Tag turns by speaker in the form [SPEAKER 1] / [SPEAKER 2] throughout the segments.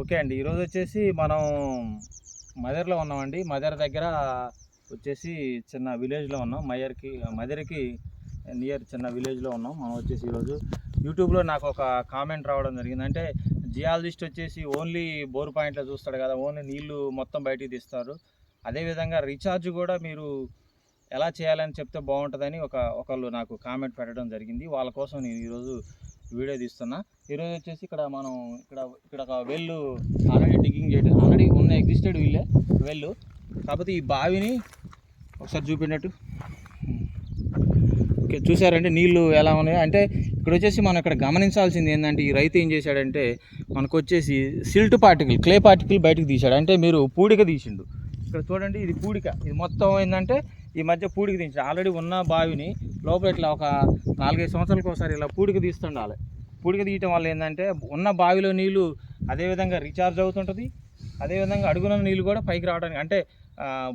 [SPEAKER 1] Okay అండి. ఈరోజు వచ్చేసి మనం మదర్లో ఉన్నామండి. మదర్ దగ్గర వచ్చేసి చిన్న విలేజ్లో ఉన్నాం. మయర్కి మదర్కి నియర్ చిన్న విలేజ్లో ఉన్నాం. మనం వచ్చేసి ఈరోజు యూట్యూబ్లో నాకు ఒక కామెంట్ రావడం జరిగింది. అంటే జియాలజిస్ట్ వచ్చేసి ఓన్లీ బోర్ పాయింట్లో చూస్తాడు కదా ఓన్లీ నీళ్ళు మొత్తం బయటికి తీస్తారు. అదేవిధంగా రీఛార్జ్ కూడా మీరు ఎలా చేయాలని చెప్తే బాగుంటుందని ఒక ఒకళ్ళు నాకు కామెంట్ పెట్టడం జరిగింది. వాళ్ళ కోసం నేను ఈరోజు వీడియో తీస్తున్నా. ఈరోజు వచ్చేసి ఇక్కడ మనం ఇక్కడ ఇక్కడ ఒక వెల్లు ఆల్రెడీ డిగ్గింగ్ చేయడం ఆల్రెడీ ఉన్న ఎగ్జిస్టెడ్ వీళ్ళే వెల్లు కాకపోతే ఈ బావిని ఒకసారి చూపినట్టు ఓకే చూసారంటే నీళ్ళు ఎలా ఉన్నాయో. అంటే ఇక్కడ వచ్చేసి మనం ఇక్కడ గమనించాల్సింది ఏంటంటే ఈ రైతు ఏం చేశాడంటే మనకు వచ్చేసి సిల్ట్ పార్టికల్ క్లే పార్టికల్ బయటకు తీశాడు. అంటే మీరు పూడిక తీసిండు. ఇక్కడ చూడండి ఇది పూడిక. ఇది మొత్తం ఏంటంటే ఈ మధ్య పూడిక తీసి ఆల్రెడీ ఉన్న బావిని లోపల ఇట్లా ఒక నాలుగైదు సంవత్సరాలకు ఒకసారి ఇలా పూడిక తీస్తుండాలి. పూడిక తీయటం వల్ల ఏంటంటే ఉన్న బావిలో నీళ్ళు అదేవిధంగా రీఛార్జ్ అవుతుంటుంది. అదేవిధంగా అడుగున నీళ్ళు కూడా పైకి రావడానికి అంటే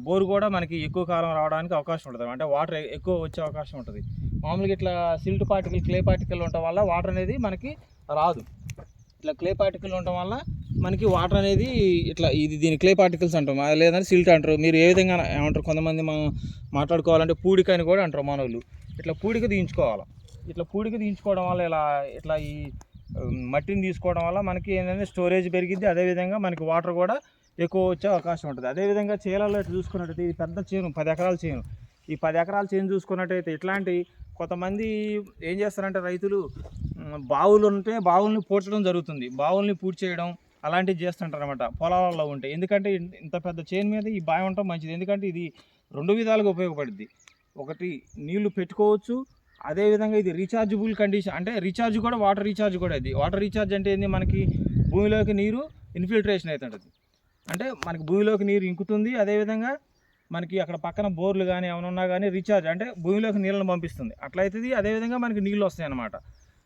[SPEAKER 1] బోరు కూడా మనకి ఎక్కువ కాలం రావడానికి అవకాశం ఉంటుంది. అంటే వాటర్ ఎక్కువ వచ్చే అవకాశం ఉంటుంది. మామూలుగా ఇట్లా సిల్ట్ పార్టికల్ క్లే పార్టికల్ ఉండటం వల్ల వాటర్ అనేది మనకి రాదు. ఇట్లా క్లే పార్టికల్ ఉండటం వల్ల మనకి వాటర్ అనేది ఇట్లా ఇది దీని క్లే పార్టికల్స్ అంటాం. అది లేదంటే సిల్ట్ అంటారు. మీరు ఏ విధంగా ఏమంటారు? కొంతమంది మనం మాట్లాడుకోవాలంటే పూడిక అని కూడా అంటారు మానవులు. ఇట్లా పూడిక తీయించుకోవాలి. ఇట్లా పూడిక తీయించుకోవడం వల్ల ఇలా ఇట్లా ఈ మట్టిని తీసుకోవడం వల్ల మనకి ఏంటంటే స్టోరేజ్ పెరిగింది అదేవిధంగా మనకి వాటర్ కూడా ఎక్కువ వచ్చే అవకాశం ఉంటుంది. అదేవిధంగా చేలలో ఇట్లా చూసుకున్నట్టయితే ఇది పెద్ద చేను పది ఎకరాల చేను. ఈ పది ఎకరాల చేను చూసుకున్నట్టయితే ఇట్లాంటి కొంతమంది ఏం చేస్తారంటే రైతులు బావులు ఉంటే బావుల్ని పూడ్చడం జరుగుతుంది. బావుల్ని పూడ్చేయడం అలాంటివి చేస్తుంటారు అనమాట పొలాలలో ఉంటే. ఎందుకంటే ఇంత పెద్ద చేను మీద ఈ బావి ఉండటం మంచిది. ఎందుకంటే ఇది రెండు విధాలుగా ఉపయోగపడుద్ది. ఒకటి నీళ్ళు పెట్టుకోవచ్చు. అదేవిధంగా ఇది రీఛార్జబుల్ కండిషన్ అంటే రీఛార్జ్ కూడా వాటర్ రీఛార్జ్ కూడా ఇది. వాటర్ రీఛార్జ్ అంటే ఏంది? మనకి భూమిలోకి నీరు ఇన్ఫిల్ట్రేషన్ అవుతుంటుంది అంటే మనకి భూమిలోకి నీరు ఇంకుతుంది. అదేవిధంగా మనకి అక్కడ పక్కన బోర్లు కానీ ఏమైనా ఉన్నా కానీ రీఛార్జ్ అంటే భూమిలోకి నీళ్ళని పంపిస్తుంది. అట్లయితుంది అదేవిధంగా మనకి నీళ్ళు వస్తాయి అన్నమాట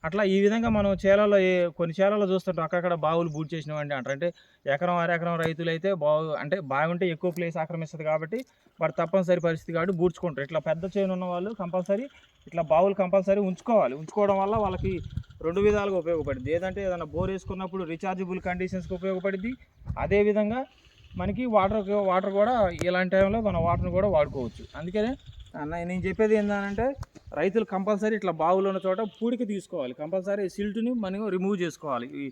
[SPEAKER 1] అట్లా ఈ విధంగా మనం చేలలో ఏ కొన్ని చేలలో చూస్తుంటాం అక్కడక్కడ బావులు బూట్ చేసినవండి అంటారు. అంటే ఎకరం అరెకరం రైతులు అయితే బావు అంటే బాగుంటే ఎక్కువ ప్లేస్ ఆక్రమిస్తుంది కాబట్టి వాడు తప్పనిసరి పరిస్థితి కాబట్టి బూడ్చుకుంటారు. ఇట్లా పెద్ద చేను ఉన్న వాళ్ళు కంపల్సరీ ఇట్లా బావులు కంపల్సరీ ఉంచుకోవాలి. ఉంచుకోవడం వల్ల వాళ్ళకి రెండు విధాలుగా ఉపయోగపడింది ఏదంటే ఏదైనా బోర్ వేసుకున్నప్పుడు రీఛార్జబుల్ కండిషన్స్కి ఉపయోగపడింది అదేవిధంగా మనకి వాటర్ వాటర్ కూడా ఇలాంటి టైంలో మన వాటర్ని కూడా వాడుకోవచ్చు. అందుకనే నేను చెప్పేది ఏంటంటే రైతులు కంపల్సరీ ఇట్లా బావులు ఉన్న చోట పూడికి తీసుకోవాలి. కంపల్సరీ సిల్ట్ని మనం రిమూవ్ చేసుకోవాలి. ఈ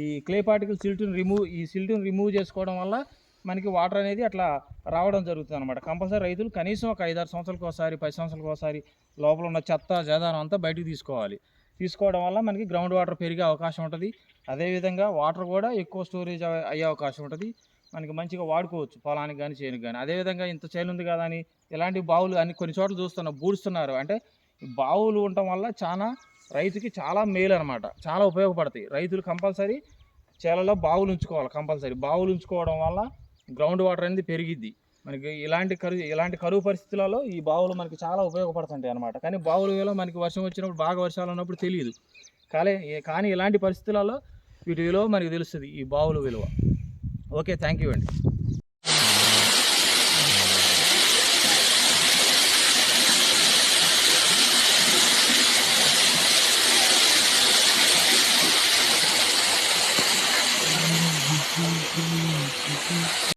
[SPEAKER 1] ఈ క్లే పార్టికల్ సిల్ట్ని రిమూవ్ ఈ సిల్ట్ని రిమూవ్ చేసుకోవడం వల్ల మనకి వాటర్ అనేది అట్లా రావడం జరుగుతుంది అనమాట కంపల్సరీ రైతులు కనీసం ఒక ఐదారు సంవత్సరాలకు ఒకసారి పది సంవత్సరాలకు ఒకసారి లోపల ఉన్న చెత్త జదానం అంతా బయటకు తీసుకోవాలి. తీసుకోవడం వల్ల మనకి గ్రౌండ్ వాటర్ పెరిగే అవకాశం ఉంటుంది. అదేవిధంగా వాటర్ కూడా ఎక్కువ స్టోరేజ్ అయ్యే- అయ్యే అవకాశం ఉంటుంది. మనకి మంచిగా వాడుకోవచ్చు పొలానికి కానీ చేనుకి కానీ అదేవిధంగా ఇంత చేను ఉంది కదా అని ఇలాంటి బావులు అన్ని కొన్ని చోట్ల చూస్తున్నా బూడుస్తున్నారు. అంటే బావులు ఉండటం వల్ల చాలా రైతుకి చాలా మేలు అనమాట చాలా ఉపయోగపడతాయి. రైతులు కంపల్సరీ చేలలో బావులు ఉంచుకోవాలి కంపల్సరీ. బావులు ఉంచుకోవడం వల్ల గ్రౌండ్ వాటర్ అనేది పెరిగిద్ది. మనకి ఇలాంటి కరువు ఇలాంటి కరువు పరిస్థితులలో ఈ బావులు మనకి చాలా ఉపయోగపడుతుంటాయి అనమాట కానీ బావుల విలువ మనకి వర్షం వచ్చినప్పుడు బాగా వర్షాలు ఉన్నప్పుడు తెలియదు. కానీ కానీ ఇలాంటి పరిస్థితులలో వీటి విలువ మనకి తెలుస్తుంది ఈ బావుల విలువ. ఓకే థ్యాంక్ యూ అండి.